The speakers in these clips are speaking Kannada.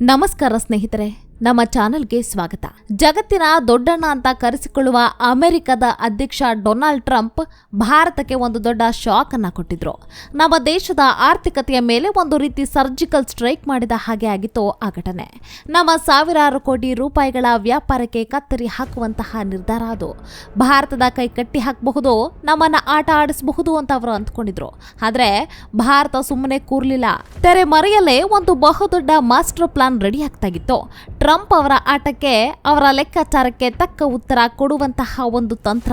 ನಮಸ್ಕಾರ ಸ್ನೇಹಿತರೆ ನಮ್ಮ ಚಾನೆಲ್ಗೆ ಸ್ವಾಗತ. ಜಗತ್ತಿನ ದೊಡ್ಡಣ್ಣ ಅಂತ ಕರೆಸಿಕೊಳ್ಳುವ ಅಮೆರಿಕದ ಅಧ್ಯಕ್ಷ ಡೊನಾಲ್ಡ್ ಟ್ರಂಪ್ ಭಾರತಕ್ಕೆ ಒಂದು ದೊಡ್ಡ ಶಾಕ್ ಅನ್ನ ಕೊಟ್ಟಿದ್ರು. ನಮ್ಮ ದೇಶದ ಆರ್ಥಿಕತೆಯ ಮೇಲೆ ಒಂದು ರೀತಿ ಸರ್ಜಿಕಲ್ ಸ್ಟ್ರೈಕ್ ಮಾಡಿದ ಹಾಗೆ ಆಗಿತ್ತು ಆ ಘಟನೆ. ನಮ್ಮ ಸಾವಿರಾರು ಕೋಟಿ ರೂಪಾಯಿಗಳ ವ್ಯಾಪಾರಕ್ಕೆ ಕತ್ತರಿ ಹಾಕುವಂತಹ ನಿರ್ಧಾರ ಅದು. ಭಾರತದ ಕೈ ಕಟ್ಟಿ ಹಾಕಬಹುದು, ನಮ್ಮನ್ನ ಆಟ ಆಡಿಸಬಹುದು ಅಂತ ಅವರು ಅಂದ್ಕೊಂಡಿದ್ರು. ಆದ್ರೆ ಭಾರತ ಸುಮ್ಮನೆ ಕೂರ್ಲಿಲ್ಲ. ತೆರೆ ಮರೆಯಲ್ಲೇ ಒಂದು ಬಹುದೊಡ್ಡ ಮಾಸ್ಟರ್ ಪ್ಲಾನ್ ರೆಡಿ ಆಗ್ತಾಗಿತ್ತು ಟ್ರಂಪ್ ಅವರ ಆಟಕ್ಕೆ, ಅವರ ಲೆಕ್ಕಾಚಾರಕ್ಕೆ ತಕ್ಕ ಉತ್ತರ ಕೊಡುವಂತಹ ಒಂದು ತಂತ್ರ.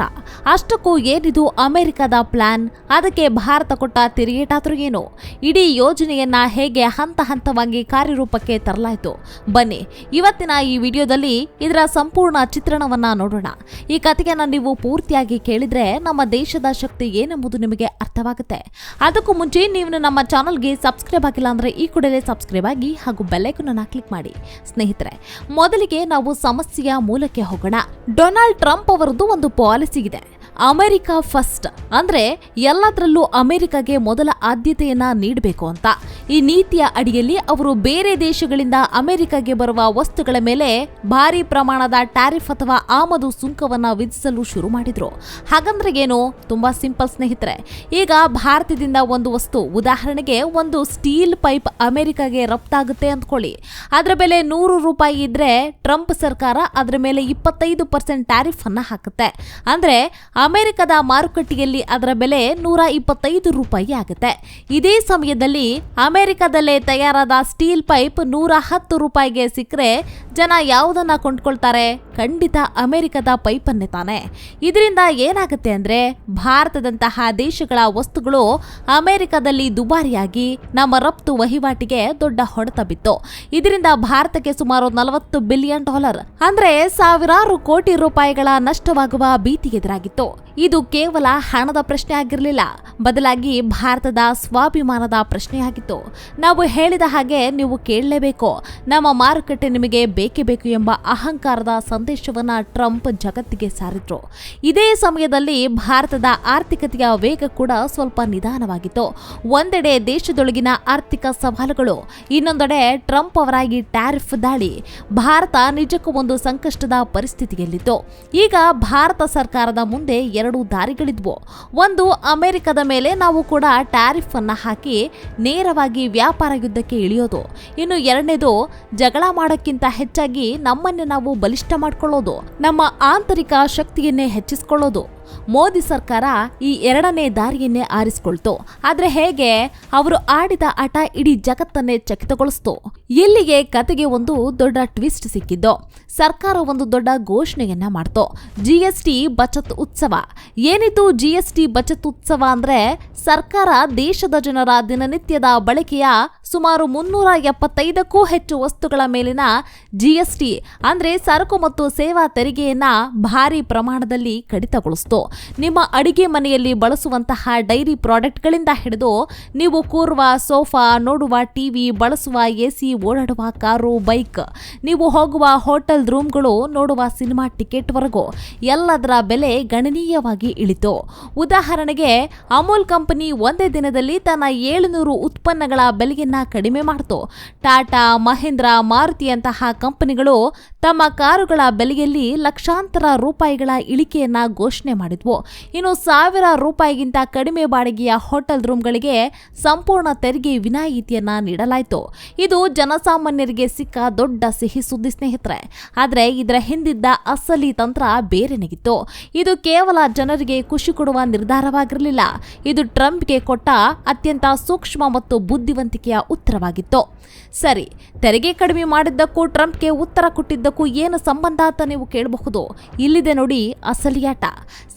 ಅಷ್ಟಕ್ಕೂ ಏನಿದು ಅಮೆರಿಕದ ಪ್ಲಾನ್? ಅದಕ್ಕೆ ಭಾರತ ಕೊಟ್ಟ ತಿರುಗೇಟಾದ್ರೂ ಏನು ಇಡೀ ಯೋಜನೆಯನ್ನ ಹೇಗೆ ಹಂತ ಹಂತವಾಗಿ ಕಾರ್ಯರೂಪಕ್ಕೆ ತರಲಾಯಿತು? ಬನ್ನಿ, ಇವತ್ತಿನ ಈ ವಿಡಿಯೋದಲ್ಲಿ ಇದರ ಸಂಪೂರ್ಣ ಚಿತ್ರಣವನ್ನ ನೋಡೋಣ. ಈ ಕಥೆಯನ್ನ ನೀವು ಪೂರ್ತಿಯಾಗಿ ಕೇಳಿದ್ರೆ ನಮ್ಮ ದೇಶದ ಶಕ್ತಿ ಏನೆಂಬುದು ನಿಮಗೆ ಅರ್ಥವಾಗುತ್ತೆ. ಅದಕ್ಕೂ ಮುಂಚೆ ನೀವು ನಮ್ಮ ಚಾನಲ್ಗೆ ಸಬ್ಸ್ಕ್ರೈಬ್ ಆಗಿಲ್ಲ ಅಂದ್ರೆ ಈ ಕೂಡಲೇ ಸಬ್ಸ್ಕ್ರೈಬ್ ಆಗಿ ಹಾಗೂ ಬೆಲ್ಲೈಕನ್ನ ಕ್ಲಿಕ್ ಮಾಡಿ. ಸ್ನೇಹಿತರೆ ಮೊದಲಿಗೆ ನಾವು ಸಮಸ್ಯೆಯ ಮೂಲಕ್ಕೆ ಹೋಗೋಣ. ಡೊನಾಲ್ಡ್ ಟ್ರಂಪ್ ಅವರದ್ದು ಒಂದು ಪಾಲಿಸಿ ಇದೆ. ಅಮೆರಿಕ ಫಸ್ಟ್ ಅಂದ್ರೆ ಎಲ್ಲದರಲ್ಲೂ ಅಮೆರಿಕಗೆ ಮೊದಲ ಆದ್ಯತೆಯನ್ನ ನೀಡಬೇಕು ಅಂತ. ಈ ನೀತಿಯ ಅಡಿಯಲ್ಲಿ ಅವರು ಬೇರೆ ದೇಶಗಳಿಂದ ಅಮೆರಿಕಗೆ ಬರುವ ವಸ್ತುಗಳ ಮೇಲೆ ಭಾರಿ ಪ್ರಮಾಣದ ಟ್ಯಾರಿಫ್ ಅಥವಾ ಆಮದು ಸುಂಕವನ್ನ ವಿಧಿಸಲು ಶುರು ಮಾಡಿದ್ರು. ಹಾಗಂದ್ರೆ ಏನು? ತುಂಬಾ ಸಿಂಪಲ್ ಸ್ನೇಹಿತರೆ, ಈಗ ಭಾರತದಿಂದ ಒಂದು ವಸ್ತು, ಉದಾಹರಣೆಗೆ ಒಂದು ಸ್ಟೀಲ್ ಪೈಪ್ ಅಮೆರಿಕಗೆ ರಫ್ತಾಗುತ್ತೆ ಅಂದ್ಕೊಳ್ಳಿ. ಅದರ ಬೆಲೆ ನೂರು ರೂಪಾಯಿ ಇದ್ರೆ ಟ್ರಂಪ್ ಸರ್ಕಾರ ಅದರ ಮೇಲೆ ಇಪ್ಪತ್ತೈದು ಪರ್ಸೆಂಟ್ ಟ್ಯಾರಿಫ್ ಅನ್ನ ಹಾಕುತ್ತೆ. ಅಂದ್ರೆ ಅಮೆರಿಕದ ಮಾರುಕಟ್ಟೆಯಲ್ಲಿ ಅದರ ಬೆಲೆ ನೂರ ಇಪ್ಪತ್ತೈದು ರೂಪಾಯಿ ಆಗುತ್ತೆ. ಇದೇ ಸಮಯದಲ್ಲಿ ಅಮೆರಿಕದಲ್ಲೇ ತಯಾರಾದ ಸ್ಟೀಲ್ ಪೈಪ್ ನೂರ ಹತ್ತು ರೂಪಾಯಿಗೆ ಸಿಕ್ಕರೆ ಜನ ಯಾವುದನ್ನ ಕೊಂಡ್ಕೊಳ್ತಾರೆ? ಖಂಡಿತ ಅಮೆರಿಕದ ಪೈಪನ್ನೇ ತಾನೆ. ಇದರಿಂದ ಏನಾಗುತ್ತೆ ಅಂದ್ರೆ, ಭಾರತದಂತಹ ದೇಶಗಳ ವಸ್ತುಗಳು ಅಮೆರಿಕದಲ್ಲಿ ದುಬಾರಿಯಾಗಿ ನಮ್ಮ ರಫ್ತು ವಹಿವಾಟಿಗೆ ದೊಡ್ಡ ಹೊಡೆತ ಬಿತ್ತು. ಇದರಿಂದ ಭಾರತಕ್ಕೆ ಸುಮಾರು ನಲವತ್ತು ಬಿಲಿಯನ್ ಡಾಲರ್, ಅಂದ್ರೆ ಸಾವಿರಾರು ಕೋಟಿ ರೂಪಾಯಿಗಳ ನಷ್ಟವಾಗುವ ಭೀತಿ ಎದುರಾಗಿತ್ತು. ಇದು ಕೇವಲ ಹಣದ ಪ್ರಶ್ನೆ ಆಗಿರಲಿಲ್ಲ, ಬದಲಾಗಿ ಭಾರತದ ಸ್ವಾಭಿಮಾನದ ಪ್ರಶ್ನೆಯಾಗಿತ್ತು. ನಾವು ಹೇಳಿದ ಹಾಗೆ ನೀವು ಕೇಳಲೇಬೇಕು. ನಮ್ಮ ಮಾರುಕಟ್ಟೆ ನಿಮಗೆ ಬೇಕೇ ಬೇಕು ಎಂಬ ಅಹಂಕಾರದ ಸಂದೇಶವನ್ನ ಟ್ರಂಪ್ ಜಗತ್ತಿಗೆ ಸಾರಿದ್ರು. ಇದೇ ಸಮಯದಲ್ಲಿ ಭಾರತದ ಆರ್ಥಿಕತೆಯ ವೇಗ ಕೂಡ ಸ್ವಲ್ಪ ನಿಧಾನವಾಗಿತ್ತು. ಒಂದೆಡೆ ದೇಶದೊಳಗಿನ ಆರ್ಥಿಕ ಸವಾಲುಗಳು, ಇನ್ನೊಂದೆಡೆ ಟ್ರಂಪ್ ಅವರಾಗಿ ಟ್ಯಾರಿಫ್ ದಾಳಿ ಭಾರತ ನಿಜಕ್ಕೂ ಒಂದು ಸಂಕಷ್ಟದ ಪರಿಸ್ಥಿತಿಯಲ್ಲಿತ್ತು. ಈಗ ಭಾರತ ಸರ್ಕಾರದ ಮುಂದೆ ಎರಡು ದಾರಿಗಳಿದ್ವು. ಒಂದು, ಅಮೆರಿಕದ ಮೇಲೆ ನಾವು ಕೂಡ ಟ್ಯಾರಿಫ್ ಅನ್ನು ಹಾಕಿ ನೇರವಾಗಿ ವ್ಯಾಪಾರ ಯುದ್ಧಕ್ಕೆ ಇಳಿಯೋದು. ಇನ್ನು ಎರಡನೇದು ಜಗಳ ಮಾಡೋಕ್ಕಿಂತ ಹೆಚ್ಚಾಗಿ ನಮ್ಮನ್ನೇ ನಾವು ಬಲಿಷ್ಠ ಮಾಡ್ಕೊಳ್ಳೋದು ನಮ್ಮ ಆಂತರಿಕ ಶಕ್ತಿಯನ್ನೇ ಹೆಚ್ಚಿಸ್ಕೊಳ್ಳೋದು. ಮೋದಿ ಸರ್ಕಾರ ಈ ಎರಡನೇ ದಾರಿಯನ್ನೇ ಆರಿಸಿಕೊಳ್ತು. ಆದ್ರೆ ಹೇಗೆ? ಅವರು ಆಡಿದ ಆಟ ಇಡೀ ಜಗತ್ತನ್ನೇ ಚಕಿತಗೊಳಿಸ್ತು. ಇಲ್ಲಿಗೆ ಕತೆಗೆ ಒಂದು ದೊಡ್ಡ ಟ್ವಿಸ್ಟ್ ಸಿಕ್ಕಿದ್ದು? ಸರ್ಕಾರ ಒಂದು ದೊಡ್ಡ ಘೋಷಣೆಯನ್ನ ಮಾಡ್ತು. ಜಿ ಎಸ್ ಬಚತ್ ಉತ್ಸವ. ಏನಿದು ಜಿ ಎಸ್ ಬಚತ್ ಉತ್ಸವ ಅಂದ್ರೆ ಸರ್ಕಾರ ದೇಶದ ಜನರ ದಿನನಿತ್ಯದ ಬಳಕೆಯ ಸುಮಾರು ಮುನ್ನೂರ ಎಪ್ಪತ್ತೈದಕ್ಕೂ ಹೆಚ್ಚು ವಸ್ತುಗಳ ಮೇಲಿನ ಜಿಎಸ್ಟಿ ಅಂದ್ರೆ ಸರಕು ಮತ್ತು ಸೇವಾ ತೆರಿಗೆಯನ್ನ ಭಾರಿ ಪ್ರಮಾಣದಲ್ಲಿ ಕಡಿತಗೊಳಿಸಿತು. ನಿಮ್ಮ ಅಡಿಗೆ ಮನೆಯಲ್ಲಿ ಬಳಸುವಂತಹ ಡೈರಿ ಪ್ರಾಡಕ್ಟ್ಗಳಿಂದ ಹಿಡಿದು ನೀವು ಕೂರುವ ಸೋಫಾ, ನೋಡುವ ಟಿವಿ, ಬಳಸುವ ಎಸಿ, ಓಡಾಡುವ ಕಾರು, ಬೈಕ್, ನೀವು ಹೋಗುವ ಹೋಟೆಲ್ ರೂಮ್ಗಳು, ನೋಡುವ ಸಿನಿಮಾ ಟಿಕೆಟ್ವರೆಗೂ ಎಲ್ಲದರ ಬೆಲೆ ಗಣನೀಯವಾಗಿ ಇಳಿತು. ಉದಾಹರಣೆಗೆ, ಅಮೂಲ್ ಕಂಪನಿ ಒಂದೇ ದಿನದಲ್ಲಿ ತನ್ನ ಏಳುನೂರು ಉತ್ಪನ್ನಗಳ ಬೆಲೆಯನ್ನು ಕಡಿಮೆ ಮಾಡಿತು. ಟಾಟಾ, ಮಹೇಂದ್ರ ಮಾರುತಿಯಂತಹ ಕಂಪನಿಗಳು ತಮ್ಮ ಕಾರುಗಳ ಬೆಲೆಯಲ್ಲಿ ಲಕ್ಷಾಂತರ ರೂಪಾಯಿಗಳ ಇಳಿಕೆಯನ್ನ ಘೋಷಣೆ ಮಾಡಿದ್ವು. ಇನ್ನು ಸಾವಿರ ರೂಪಾಯಿಗಿಂತ ಕಡಿಮೆ ಬಾಡಿಗೆಯ ಹೋಟೆಲ್ ರೂಮ್ಗಳಿಗೆ ಸಂಪೂರ್ಣ ತೆರಿಗೆ ವಿನಾಯಿತಿಯನ್ನ ನೀಡಲಾಯಿತು. ಇದು ಜನಸಾಮಾನ್ಯರಿಗೆ ಸಿಕ್ಕ ದೊಡ್ಡ ಸಿಹಿ ಸುದ್ದಿ ಸ್ನೇಹಿತರೆ. ಆದರೆ ಇದರ ಹಿಂದಿದ್ದ ಅಸಲಿ ತಂತ್ರ ಬೇರೆನೆಗಿತ್ತು ಇದು ಕೇವಲ ಜನರಿಗೆ ಖುಷಿ ಕೊಡುವ ನಿರ್ಧಾರವಾಗಿರಲಿಲ್ಲ. ಇದು ಟ್ರಂಪ್ಗೆ ಕೊಟ್ಟ ಅತ್ಯಂತ ಸೂಕ್ಷ್ಮ ಮತ್ತು ಬುದ್ಧಿವಂತಿಕೆಯ ಉತ್ತರವಾಗಿತ್ತು. ಸರಿ, ತೆರಿಗೆ ಕಡಿಮೆ ಮಾಡಿದ್ದಕ್ಕೂ ಟ್ರಂಪ್ಗೆ ಉತ್ತರ ಕೊಟ್ಟಿದ್ದಕ್ಕೂ ಏನು ಸಂಬಂಧ ಅಂತ ನೀವು ಕೇಳಬಹುದು. ಇಲ್ಲಿದೆ ನೋಡಿ ಅಸಲಿಯಾಟ.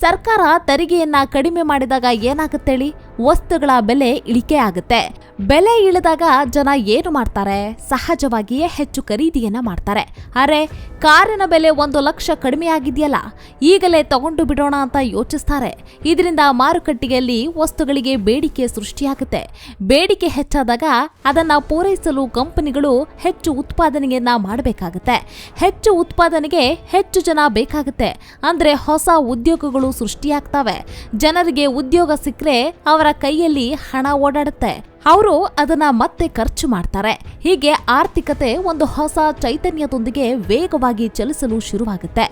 ಸರ್ಕಾರ ತೆರಿಗೆಯನ್ನ ಕಡಿಮೆ ಮಾಡಿದಾಗ ಏನಾಗುತ್ತೇಳಿ ವಸ್ತುಗಳ ಬೆಲೆ ಇಳಿಕೆ ಆಗುತ್ತೆ. ಬೆಲೆ ಇಳಿದಾಗ ಜನ ಏನು ಮಾಡ್ತಾರೆ? ಸಹಜವಾಗಿಯೇ ಹೆಚ್ಚು ಖರೀದಿಯನ್ನ ಮಾಡ್ತಾರೆ. ಅರೆ, ಕಾರಿನ ಬೆಲೆ ಒಂದು ಲಕ್ಷ ಕಡಿಮೆ ಆಗಿದೆಯಲ್ಲ, ಈಗಲೇ ತಗೊಂಡು ಬಿಡೋಣ ಅಂತ ಯೋಚಿಸ್ತಾರೆ. ಇದರಿಂದ ಮಾರುಕಟ್ಟೆಯಲ್ಲಿ ವಸ್ತುಗಳಿಗೆ ಬೇಡಿಕೆ ಸೃಷ್ಟಿಯಾಗುತ್ತೆ. ಬೇಡಿಕೆ ಹೆಚ್ಚಾದಾಗ ಅದನ್ನ ಪೂರೈಸಲು ಕಂಪನಿಗಳು ಹೆಚ್ಚು ಉತ್ಪಾದನೆಯನ್ನ ಮಾಡಬೇಕಾಗುತ್ತೆ. ಹೆಚ್ಚು ಉತ್ಪಾದನೆಗೆ ಹೆಚ್ಚು ಜನ ಬೇಕಾಗುತ್ತೆ. ಅಂದ್ರೆ ಹೊಸ ಉದ್ಯೋಗಗಳು ಸೃಷ್ಟಿಯಾಗ್ತವೆ. ಜನರಿಗೆ ಉದ್ಯೋಗ ಸಿಕ್ಕರೆ ಅವರ ಕೈಯಲ್ಲಿ ಹಣ ಓಡಾಡುತ್ತೆ. ಅವರು ಅದನ್ನ ಮತ್ತೆ ಖರ್ಚು ಮಾಡ್ತಾರೆ. ಹೀಗೆ ಆರ್ಥಿಕತೆ ಒಂದು ಹೊಸ ಚೈತನ್ಯದೊಂದಿಗೆ ವೇಗವಾಗಿ ಚಲಿಸಲು ಶುರುವಾಗುತ್ತೆ.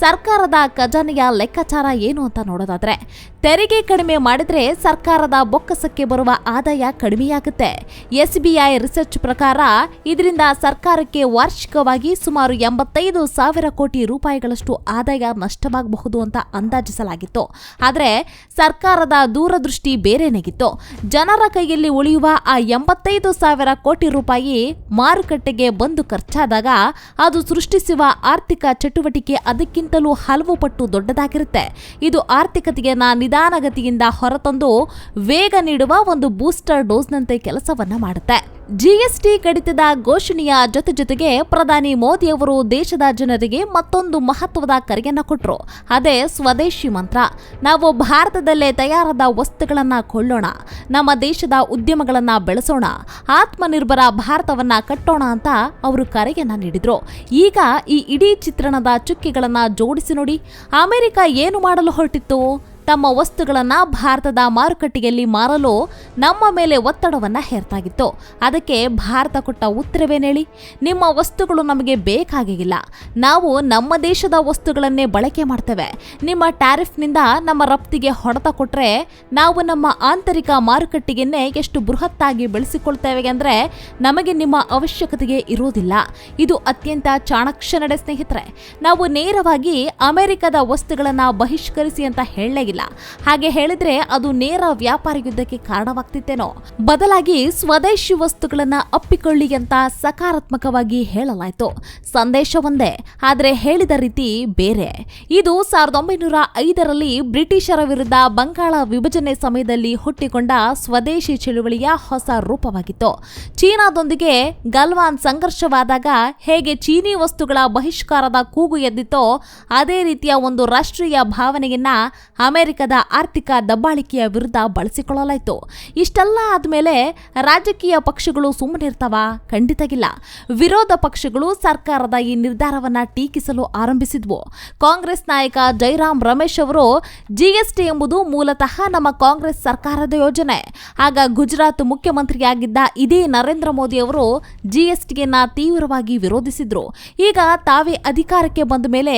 ಸರ್ಕಾರದ ಖಜಾನೆಯ ಲೆಕ್ಕಾಚಾರ ಏನು ಅಂತ ನೋಡೋದಾದ್ರೆ, ತೆರಿಗೆ ಕಡಿಮೆ ಮಾಡಿದ್ರೆ ಸರ್ಕಾರದ ಬೊಕ್ಕಸಕ್ಕೆ ಬರುವ ಆದಾಯ ಕಡಿಮೆಯಾಗುತ್ತೆ. ಎಸ್ಬಿಐ ರಿಸರ್ಚ್ ಪ್ರಕಾರ ಇದರಿಂದ ಸರ್ಕಾರಕ್ಕೆ ವಾರ್ಷಿಕವಾಗಿ ಸುಮಾರು ಎಂಬತ್ತೈದು ಸಾವಿರ ಕೋಟಿ ರೂಪಾಯಿಗಳಷ್ಟು ಆದಾಯ ನಷ್ಟವಾಗಬಹುದು ಅಂತ ಅಂದಾಜಿಸಲಾಗಿತ್ತು. ಆದರೆ ಸರ್ಕಾರದ ದೂರದೃಷ್ಟಿ ಬೇರೆನೆಗಿತ್ತು ಜನರ ಕೈಯಲ್ಲಿ ಉಳಿಯುವ ಆ ಎಂಬತ್ತೈದು ಸಾವಿರ ಕೋಟಿ ರೂಪಾಯಿ ಮಾರುಕಟ್ಟೆಗೆ ಬಂದು ಖರ್ಚಾದಾಗ ಅದು ಸೃಷ್ಟಿಸುವ ಆರ್ಥಿಕ ಚಟುವಟಿಕೆ ಅದಕ್ಕಿಂತಲೂ ಹಲವು ಪಟ್ಟು ದೊಡ್ಡದಾಗಿರುತ್ತೆ. ಇದು ಆರ್ಥಿಕತೆಯನ್ನ ನಿಧಾನಗತಿಯಿಂದ ಹೊರತಂದು ವೇಗ ನೀಡುವ ಒಂದು ಬೂಸ್ಟರ್ ಡೋಸ್ನಂತೆ ಕೆಲಸವನ್ನ ಮಾಡುತ್ತೆ. ಜಿಎಸ್ಟಿ ಕಡಿತದ ಘೋಷಣೆಯ ಜೊತೆ ಜೊತೆಗೆ ಪ್ರಧಾನಿ ಮೋದಿ ಅವರು ದೇಶದ ಜನರಿಗೆ ಮತ್ತೊಂದು ಮಹತ್ವದ ಕರೆಯನ್ನ ಕೊಟ್ಟರು ಅದೇ ಸ್ವದೇಶಿ ಮಂತ್ರ. ನಾವು ಭಾರತದಲ್ಲೇ ತಯಾರಾದ ವಸ್ತುಗಳನ್ನು ಕೊಳ್ಳೋಣ. ನಮ್ಮ ದೇಶದ ಉದ್ಯಮಗಳನ್ನು ಬೆಳೆಸೋಣ. ಆತ್ಮನಿರ್ಭರ ಭಾರತವನ್ನ ಕಟ್ಟೋಣ ಅಂತ ಅವರು ಕರೆಯನ್ನ ನೀಡಿದರು. ಈಗ ಈ ಇಡೀ ಚಿತ್ರಣದ ಚುಕ್ಕಿಗಳನ್ನು ಜೋಡಿಸಿ ನೋಡಿ. ಅಮೆರಿಕ ಏನು ಮಾಡಲು ಹೊರಟಿತ್ತು? ತಮ್ಮ ವಸ್ತುಗಳನ್ನು ಭಾರತದ ಮಾರುಕಟ್ಟೆಯಲ್ಲಿ ಮಾರಲು ನಮ್ಮ ಮೇಲೆ ಒತ್ತಡವನ್ನು ಹೇರ್ತಾಗಿತ್ತು. ಅದಕ್ಕೆ ಭಾರತ ಕೊಟ್ಟ ಉತ್ತರವೇನೇಳಿ? ನಿಮ್ಮ ವಸ್ತುಗಳು ನಮಗೆ ಬೇಕಾಗಿಲ್ಲ. ನಾವು ನಮ್ಮ ದೇಶದ ವಸ್ತುಗಳನ್ನೇ ಬಳಕೆ ಮಾಡ್ತೇವೆ. ನಿಮ್ಮ ಟ್ಯಾರಿಫ್ನಿಂದ ನಮ್ಮ ರಫ್ತಿಗೆ ಹೊಡೆತ ಕೊಟ್ಟರೆ ನಾವು ನಮ್ಮ ಆಂತರಿಕ ಮಾರುಕಟ್ಟೆಯನ್ನೇ ಎಷ್ಟು ಬೃಹತ್ತಾಗಿ ಬೆಳೆಸಿಕೊಳ್ತೇವೆ ಅಂದರೆ ನಮಗೆ ನಿಮ್ಮ ಅವಶ್ಯಕತೆಗೆ ಇರೋದಿಲ್ಲ ಇದು ಅತ್ಯಂತ ಚಾಣಾಕ್ಷ ನಡೆ ಸ್ನೇಹಿತರೆ. ನಾವು ನೇರವಾಗಿ ಅಮೆರಿಕದ ವಸ್ತುಗಳನ್ನು ಬಹಿಷ್ಕರಿಸಿ ಅಂತ ಹೇಳಲೇ ಇಲ್ಲ. ಹಾಗೆ ಹೇಳಿದ್ರೆ ಅದು ನೇರ ವ್ಯಾಪಾರ ಯುದ್ಧಕ್ಕೆ ಕಾರಣವಾಗ್ತಿತ್ತೇನೋ. ಬದಲಾಗಿ ಸ್ವದೇಶಿ ವಸ್ತುಗಳನ್ನ ಅಪ್ಪಿಕೊಳ್ಳಿ ಅಂತ ಸಕಾರಾತ್ಮಕವಾಗಿ ಹೇಳಲಾಯ್ತು. ಸಂದೇಶ ಒಂದೇ, ಆದ್ರೆ ಹೇಳಿದ ರೀತಿ ಬೇರೆ. ಇದು ಸಾವಿರದ ಒಂಬೈನೂರ ಐದರಲ್ಲಿ ಬ್ರಿಟಿಷರ ವಿರುದ್ಧ ಬಂಗಾಳ ವಿಭಜನೆ ಸಮಯದಲ್ಲಿ ಹುಟ್ಟಿಕೊಂಡ ಸ್ವದೇಶಿ ಚಳುವಳಿಯ ಹೊಸ ರೂಪವಾಗಿತ್ತು. ಚೀನಾದೊಂದಿಗೆ ಗಲ್ವಾನ್ ಸಂಘರ್ಷವಾದಾಗ ಹೇಗೆ ಚೀನಿ ವಸ್ತುಗಳ ಬಹಿಷ್ಕಾರದ ಕೂಗು ಎದ್ದಿತ್ತೋ, ಅದೇ ರೀತಿಯ ಒಂದು ರಾಷ್ಟ್ರೀಯ ಭಾವನೆಯನ್ನ ಅಮೆರಿಕದ ಆರ್ಥಿಕ ದಬ್ಬಾಳಿಕೆಯ ವಿರುದ್ಧ ಬಳಸಿಕೊಳ್ಳಲಾಯಿತು. ಇಷ್ಟೆಲ್ಲ ಆದ್ಮೇಲೆ ರಾಜಕೀಯ ಪಕ್ಷಗಳು ಸುಮ್ಮನಿರ್ತಾವ ಖಂಡಿತಗಿಲ್ಲ ವಿರೋಧ ಪಕ್ಷಗಳು ಸರ್ಕಾರದ ಈ ನಿರ್ಧಾರವನ್ನ ಟೀಕಿಸಲು ಆರಂಭಿಸಿದ್ವು. ಕಾಂಗ್ರೆಸ್ ನಾಯಕ ಜೈರಾಮ್ ರಮೇಶ್ ಅವರು ಜಿಎಸ್ಟಿ ಎಂಬುದು ಮೂಲತಃ ನಮ್ಮ ಕಾಂಗ್ರೆಸ್ ಸರ್ಕಾರದ ಯೋಜನೆ. ಆಗ ಗುಜರಾತ್ ಮುಖ್ಯಮಂತ್ರಿಯಾಗಿದ್ದ ಇದೇ ನರೇಂದ್ರ ಮೋದಿ ಅವರು ಜಿಎಸ್ಟಿಯನ್ನ ತೀವ್ರವಾಗಿ ವಿರೋಧಿಸಿದ್ರು. ಈಗ ತಾವೇ ಅಧಿಕಾರಕ್ಕೆ ಬಂದ ಮೇಲೆ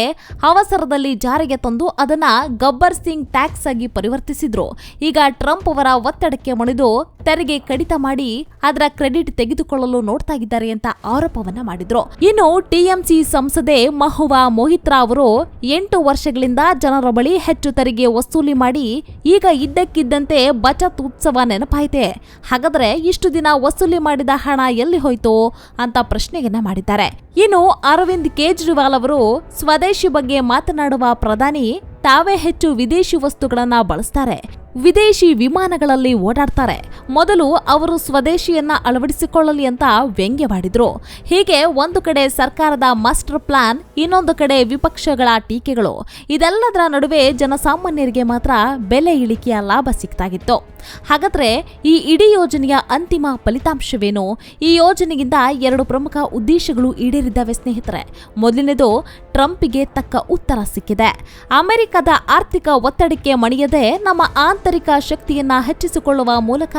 ಅವಸರದಲ್ಲಿ ಜಾರಿಗೆ ತಂದು ಅದನ್ನ ಗಬ್ಬರ್ ಸಿಂಗ್ ಟ್ಯಾಕ್ಸ್ ಆಗಿ ಪರಿವರ್ತಿಸಿದ್ರು. ಈಗ ಟ್ರಂಪ್ ಅವರ ಒತ್ತಡಕ್ಕೆ ಮಣಿದು ತೆರಿಗೆ ಕಡಿತ ಮಾಡಿ ಅದರ ಕ್ರೆಡಿಟ್ ತೆಗೆದುಕೊಳ್ಳಲು ನೋಡ್ತಾ ಇದ್ದಾರೆ ಅಂತ ಆರೋಪವನ್ನ ಮಾಡಿದ್ರು. ಇನ್ನು ಟಿಎಂಸಿ ಸಂಸದೆ ಮಹುವಾ ಮೋಹಿತ್ರಾ ಅವರು ಎಂಟು ವರ್ಷಗಳಿಂದ ಜನರ ಬಳಿ ಹೆಚ್ಚು ತೆರಿಗೆ ವಸೂಲಿ ಮಾಡಿ ಈಗ ಇದ್ದಕ್ಕಿದ್ದಂತೆ ಬಚತ್ ಉತ್ಸವ ನೆನಪಾಯಿತೆ. ಹಾಗಾದ್ರೆ ಇಷ್ಟು ದಿನ ವಸೂಲಿ ಮಾಡಿದ ಹಣ ಎಲ್ಲಿ ಹೋಯ್ತು ಅಂತ ಪ್ರಶ್ನೆಯನ್ನ ಮಾಡಿದ್ದಾರೆ. ಇನ್ನು ಅರವಿಂದ್ ಕೇಜ್ರಿವಾಲ್ ಅವರು ಸ್ವದೇಶಿ ಬಗ್ಗೆ ಮಾತನಾಡುವ ಪ್ರಧಾನಿ ತಾವೇ ಹೆಚ್ಚು ವಿದೇಶಿ ವಸ್ತುಗಳನ್ನ ಬಳಸ್ತಾರೆ. ವಿದೇಶಿ ವಿಮಾನಗಳಲ್ಲಿ ಓಡಾಡ್ತಾರೆ. ಮೊದಲು ಅವರು ಸ್ವದೇಶಿಯನ್ನ ಅಳವಡಿಸಿಕೊಳ್ಳಲಿ ಅಂತ ವ್ಯಂಗ್ಯವಾಡಿದ್ರು ಹೀಗೆ ಒಂದು ಕಡೆ ಸರ್ಕಾರದ ಮಾಸ್ಟರ್ ಪ್ಲಾನ್, ಇನ್ನೊಂದು ಕಡೆ ವಿಪಕ್ಷಗಳ ಟೀಕೆಗಳು. ಇದೆಲ್ಲದರ ನಡುವೆ ಜನಸಾಮಾನ್ಯರಿಗೆ ಮಾತ್ರ ಬೆಲೆ ಇಳಿಕೆಯ ಲಾಭ ಸಿಗ್ತಾಗಿತ್ತು. ಹಾಗಾದ್ರೆ ಈ ಇಡೀ ಯೋಜನೆಯ ಅಂತಿಮ ಫಲಿತಾಂಶವೇನು? ಈ ಯೋಜನೆಗಿಂತ ಎರಡು ಪ್ರಮುಖ ಉದ್ದೇಶಗಳು ಈಡೇರಿದ್ದಾವೆ ಸ್ನೇಹಿತರೆ. ಮೊದಲನೇದು, ಟ್ರಂಪ್ಗೆ ತಕ್ಕ ಉತ್ತರ ಸಿಕ್ಕಿದೆ. ಅಮೆರಿಕದ ಆರ್ಥಿಕ ಒತ್ತಡಕ್ಕೆ ಮಣಿಯದೆ ನಮ್ಮ ಆಂತರಿಕ ಶಕ್ತಿಯನ್ನ ಹೆಚ್ಚಿಸಿಕೊಳ್ಳುವ ಮೂಲಕ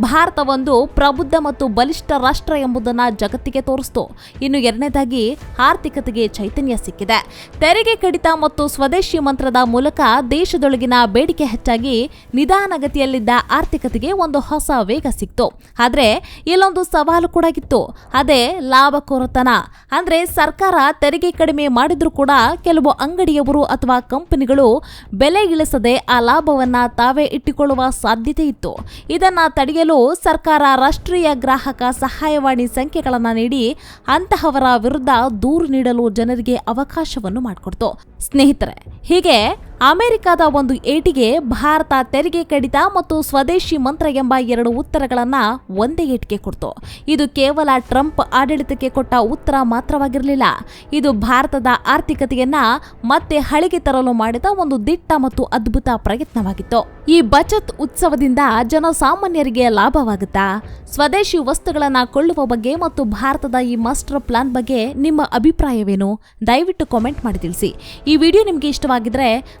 ಭಾರತ ಒಂದು ಪ್ರಬುದ್ಧ ಮತ್ತು ಬಲಿಷ್ಠ ರಾಷ್ಟ್ರ ಎಂಬುದನ್ನ ಜಗತ್ತಿಗೆ ತೋರಿಸ್ತು. ಇನ್ನು ಎರಡನೇದಾಗಿ, ಆರ್ಥಿಕತೆಗೆ ಚೈತನ್ಯ ಸಿಕ್ಕಿದೆ. ತೆರಿಗೆ ಕಡಿತ ಮತ್ತು ಸ್ವದೇಶಿ ಮಂತ್ರದ ಮೂಲಕ ದೇಶದೊಳಗಿನ ಬೇಡಿಕೆ ಹೆಚ್ಚಾಗಿ ನಿಧಾನಗತಿಯಲ್ಲಿದ್ದ ಆರ್ಥಿಕತೆಗೆ ಒಂದು ಹೊಸ ವೇಗ ಸಿಕ್ತು. ಆದರೆ ಇಲ್ಲೊಂದು ಸವಾಲು ಕೂಡ ಇತ್ತು. ಅದೇ ಲಾಭ ಕೊರತನ ಅಂದರೆ ಸರ್ಕಾರ ತೆರಿಗೆ ಕಡಿಮೆ ಮಾಡಿದ್ರು ಕೂಡ ಕೆಲವು ಅಂಗಡಿಯವರು ಅಥವಾ ಕಂಪನಿಗಳು ಬೆಲೆ ಇಳಿಸದೆ ಆ ಲಾಭವನ್ನು ತಾವೇ ಇಟ್ಟುಕೊಳ್ಳುವ ಸಾಧ್ಯತೆ ಇತ್ತು. ಇದನ್ನು ತಡೆಯಲು ಸರ್ಕಾರ ರಾಷ್ಟ್ರೀಯ ಗ್ರಾಹಕ ಸಹಾಯವಾಣಿ ಸಂಖ್ಯೆಗಳನ್ನು ನೀಡಿ ಅಂತಹವರ ವಿರುದ್ಧ ದೂರು ನೀಡಲು ಜನರಿಗೆ ಅವಕಾಶವನ್ನು ಮಾಡಿಕೊಡ್ತು. ಸ್ನೇಹಿತರೆ, ಹೀಗೆ ಅಮೆರಿಕದ ಒಂದು ಏಟಿಗೆ ಭಾರತ ತೆರಿಗೆ ಕಡಿತ ಮತ್ತು ಸ್ವದೇಶಿ ಮಂತ್ರ ಎಂಬ ಎರಡು ಉತ್ತರಗಳನ್ನು ಒಂದೇ ಏಟಿಗೆ ಕೊಡ್ತು. ಇದು ಕೇವಲ ಟ್ರಂಪ್ ಆಡಳಿತಕ್ಕೆ ಕೊಟ್ಟ ಉತ್ತರ ಮಾತ್ರವಾಗಿರಲಿಲ್ಲ. ಇದು ಭಾರತದ ಆರ್ಥಿಕತೆಯನ್ನ ಮತ್ತೆ ಹಳಿಗೆ ತರಲು ಮಾಡಿದ ಒಂದು ದಿಟ್ಟ ಮತ್ತು ಅದ್ಭುತ ಪ್ರಯತ್ನವಾಗಿತ್ತು. ಈ ಬಚತ್ ಉತ್ಸವದಿಂದ ಜನಸಾಮಾನ್ಯರಿಗೆ ಲಾಭವಾಗುತ್ತಾ? ಸ್ವದೇಶಿ ವಸ್ತುಗಳನ್ನು ಕೊಳ್ಳುವ ಬಗ್ಗೆ ಮತ್ತು ಭಾರತದ ಈ ಮಾಸ್ಟರ್ ಪ್ಲಾನ್ ಬಗ್ಗೆ ನಿಮ್ಮ ಅಭಿಪ್ರಾಯವೇನು? ದಯವಿಟ್ಟು ಕಾಮೆಂಟ್ ಮಾಡಿ ತಿಳಿಸಿ. ಈ ವಿಡಿಯೋ ನಿಮಗೆ ಇಷ್ಟವಾಗಿದ್ರೆ